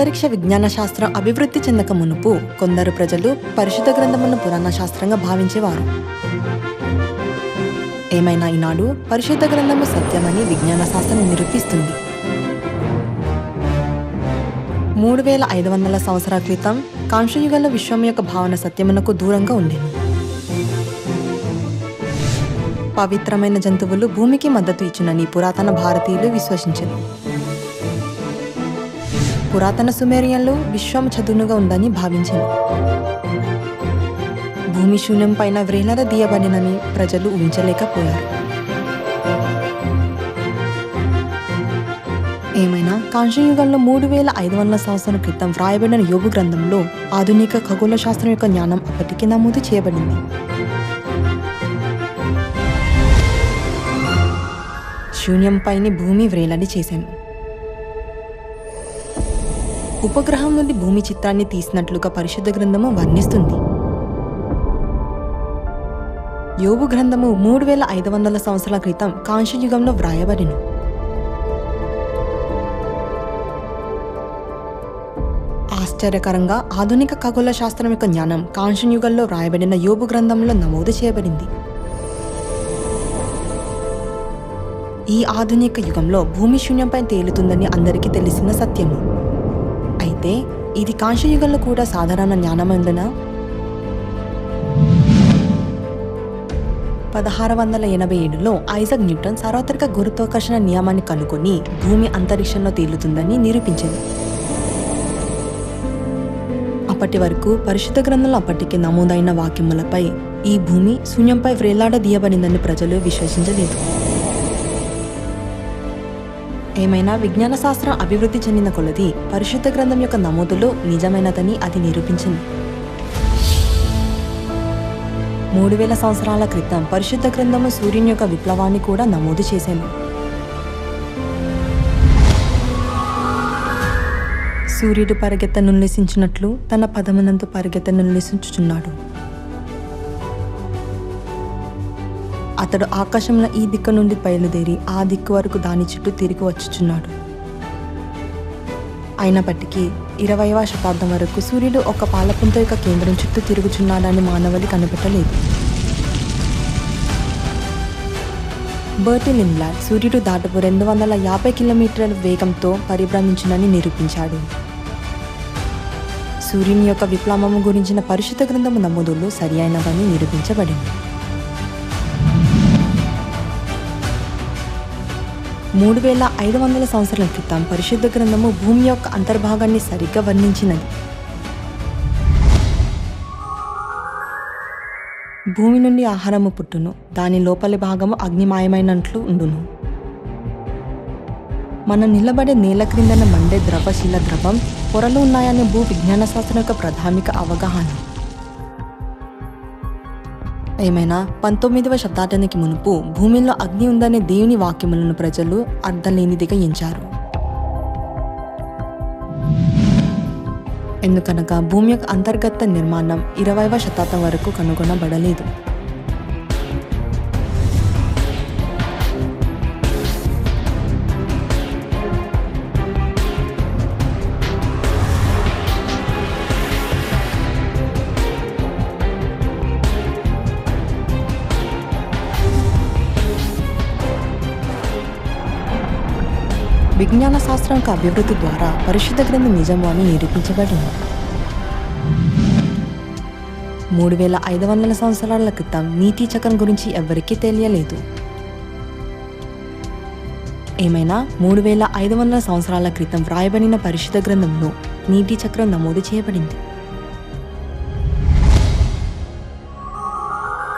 అంతరిక్ష విజ్ఞాన శాస్త్రం అభివృద్ధి చెందక మునుపు కొందరు ప్రజలు పరిశుద్ధ గ్రంథమును పురాణ శాస్త్రంగా భావించేవారు. ఏమైనా ఈనాడు పరిశుద్ధ గ్రంథము సత్యమని విజ్ఞాన శాస్త్రం నిరూపిస్తుంది. మూడు వేల ఐదు వందల సంవత్సరాల క్రితం కాంశయుగంలో విశ్వం యొక్క భావన సత్యమునకు దూరంగా ఉండేది. పవిత్రమైన జంతువులు భూమికి మద్దతు ఇచ్చినని పురాతన భారతీయులు విశ్వసించారు. పురాతన సుమేరియన్లు విశ్వం చదునుగా ఉందని భావించను. భూమి శూన్యం పైన వ్రేలర దీయబడినని ప్రజలు ఊహించలేకపోయారు. ఏమైనా కాంశయుగంలో మూడు వేల ఐదు వందల సంవత్సరాల క్రితం వ్రాయబడిన యోగు గ్రంథంలో ఆధునిక ఖగోళ శాస్త్రం యొక్క జ్ఞానం అప్పటికి నమోదు చేయబడింది. శూన్యంపైని భూమి వ్రేలని చేశాను ఉపగ్రహం నుండి భూమి చిత్రాన్ని తీసినట్లుగా పరిశుద్ధ గ్రంథము వర్ణిస్తుంది. యోగు గ్రంథము మూడు వేల ఐదు వందల సంవత్సరాల క్రితం కాంస్యయుగంలో వ్రాయబడిను. ఆశ్చర్యకరంగా ఆధునిక ఖగోళ శాస్త్రం యొక్క జ్ఞానం కాంస్యం యుగంలో వ్రాయబడిన యోబు గ్రంథంలో నమోదు చేయబడింది. ఈ ఆధునిక యుగంలో భూమి శూన్యంపై తేలుతుందని అందరికీ తెలిసిన సత్యము. అయితే ఇది కాంస్య కూడా సాధారణ జ్ఞానమందున? పదహారు వందల ఎనభై ఏడులో ఐజక్ న్యూటన్ సార్వత్రిక గురుత్వాకర్షణ నియమాన్ని కనుగొని భూమి అంతరిక్షంలో తేలుతుందని నిరూపించింది. అప్పటి వరకు పరిశుద్ధ గ్రంథంలో అప్పటికి నమోదైన వాక్యములపై ఈ భూమి శూన్యంపై వ్రేలాడదీయబడిందని ప్రజలు విశ్వసించలేదు. ఏమైనా విజ్ఞాన శాస్త్రం అభివృద్ధి చెందిన కొలది పరిశుద్ధ గ్రంథం యొక్క నమోదులో నిజమైనదని అది నిరూపించింది. మూడు వేల సంవత్సరాల క్రితం పరిశుద్ధ గ్రంథము సూర్యుని యొక్క విప్లవాన్ని కూడా నమోదు చేశాను సూర్యుడు పరిగెత్తను నిలిసించినట్లు తన పదమునందు పరిగెత్తనుల్లేసించుచున్నాడు. అతడు ఆకాశంలో ఈ దిక్కు నుండి బయలుదేరి ఆ దిక్కు వరకు దాని చుట్టూ తిరిగి వచ్చుచున్నాడు. అయినప్పటికీ ఇరవైవ శతాబ్దం వరకు సూర్యుడు ఒక పాలపుంత యొక్క కేంద్రం చుట్టూ తిరుగుచున్నాడని మానవులు కనిపెట్టలేదు. బర్టిల్ ఇన్లాడ్ సూర్యుడు దాటపు రెండు వందల యాభై కిలోమీటర్ల వేగంతో పరిభ్రమించునని నిరూపించాడు. సూర్యుని యొక్క విప్లవము గురించిన పరిశుద్ధ గ్రంథము నమోదులు సరి అయినవని నిరూపించబడింది. మూడు వేల ఐదు వందల సంవత్సరాల క్రితం పరిశుద్ధ గ్రంథము భూమి యొక్క అంతర్భాగాన్ని సరిగ్గా వర్ణించినది. భూమి నుండి ఆహారము పుట్టును దాని లోపలి భాగము అగ్నిమాయమైనట్లు ఉండును. మనం నిలబడే నేల క్రిందన మండే ద్రవశీల ద్రవం పొరలు ఉన్నాయనే భూ విజ్ఞాన శాస్త్రం యొక్క ప్రాథమిక అవగాహన. ఏమైనా పంతొమ్మిదవ శతాబ్దానికి మునుపు భూమిలో అగ్ని ఉందనే దేవుని వాక్యములను ప్రజలు అర్థం లేనిదిగా ఎంచారు. ఎందుకనగా భూమి యొక్క అంతర్గత నిర్మాణం ఇరవైవ శతాబ్దం వరకు కనుగొనబడలేదు. విజ్ఞాన శాస్త్రం యొక్క అభివృద్ధి ద్వారా పరిశుద్ధ గ్రంథం నిజము అని నిరూపించబడింది. మూడు వేల ఐదు వందల సంవత్సరాల క్రితం నీతి చక్రం గురించి ఎవరికీ తెలియలేదు. ఏమైనా మూడు వేల ఐదు వందల సంవత్సరాల క్రితం వ్రాయబడిన పరిశుద్ధ గ్రంథంలో నీటి చక్రం నమోదు చేయబడింది.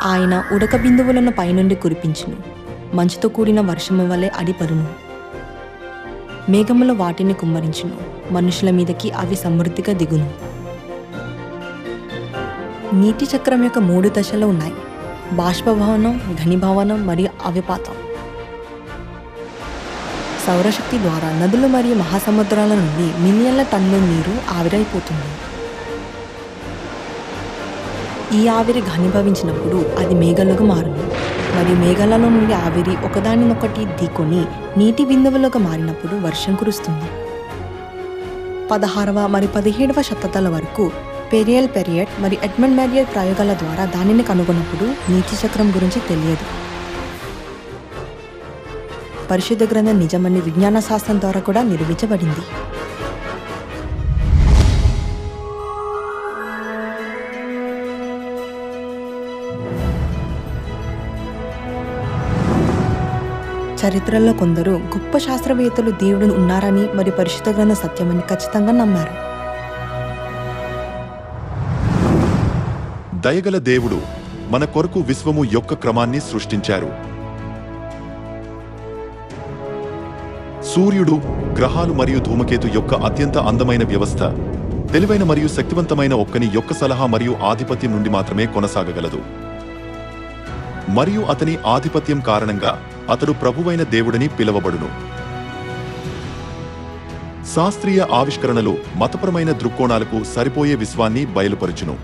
ఆయన ఉడక బిందువులను పైనుండి కురిపించును. మంచుతో కూడిన వర్షము వలె అడిపరును మేఘముల వాటిని కుమ్మరించును. మనుషుల మీదకి అవి సమృద్ధిగా దిగును. నీటి చక్రం యొక్క మూడు దశలు ఉన్నాయి. బాష్పభవనం ఘనీభవనం మరియు అవిపాతం. సౌరశక్తి ద్వారా నదులు మరియు మహాసముద్రాల నుండి మిలియన్ల టన్నుల నీరు ఆవిరైపోతుంది. ఈ ఆవిరి ఘనీభవించినప్పుడు అది మేఘలుగా మారును. మరియు మేఘాలలో నుండి ఆవిరి ఒకదానినొకటి ఢీకొని నీటి బిందువులుగా మారినప్పుడు వర్షం కురుస్తుంది. పదహారవ మరి పదిహేడవ శతాబ్దాల వరకు పెరియల్ పెరియట్ మరి ఎడ్మండ్ మెరియల్ ప్రయోగాల ద్వారా దానిని కనుగొన్నప్పుడు నీతి చక్రం గురించి తెలియదు. పరిశుద్ధ గ్రంథం నిజమని విజ్ఞాన శాస్త్రం ద్వారా కూడా నిరూపించబడింది చరిత్రలో కొందరు గొప్ప శాస్త్రవేత్తలు దేవుడు ఉన్నారని మరి పరిశుద్ధ గ్రంథ సత్యమని ఖచ్చితంగా నమ్మారు. దయగల దేవుడు మన కొరకు విశ్వము యొక్క క్రమాన్ని సృష్టించారు. సూర్యుడు గ్రహాలు మరియు ధూమకేతు యొక్క అత్యంత అందమైన వ్యవస్థ తెలివైన మరియు శక్తివంతమైన ఒక్కని యొక్క సలహా మరియు ఆధిపత్యం నుండి మాత్రమే కొనసాగగలదు. మరియు అతని ఆధిపత్యం కారణంగా అతడు ప్రభువైన దేవుడని పిలువబడును. శాస్త్రీయ ఆవిష్కరణలు మతపరమైన దృక్కోణాలకు సరిపోయే విశ్వాన్ని బయలుపరుచును.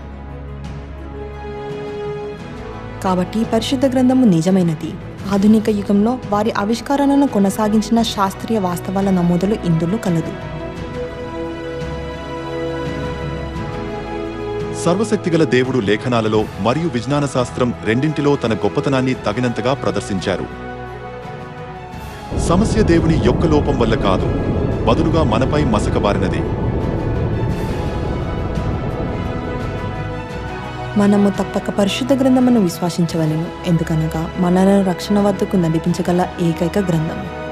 కాబట్టి పరిశుద్ధ గ్రంథము నిజమైనది. ఆధునిక యుగంలో వారి ఆవిష్కరణను కొనసాగించిన శాస్త్రీయ వాస్తవాల నమోదులు ఇందులో కలదు. సర్వశక్తిగల దేవుడు లేఖనాలలో మరియు విజ్ఞాన శాస్త్రం రెండింటిలో తన గొప్పతనాన్ని తగినంతగా ప్రదర్శించారు. సమస్య దేవుని యొక్క లోపం వల్ల కాదు బదులుగా మనపై మసకబారినది మనము తప్పక పరిశుద్ధ గ్రంథమును విశ్వసించవలెను. ఎందుకనగా మనలను రక్షణ వద్దకు నడిపించగల ఏకైక గ్రంథము.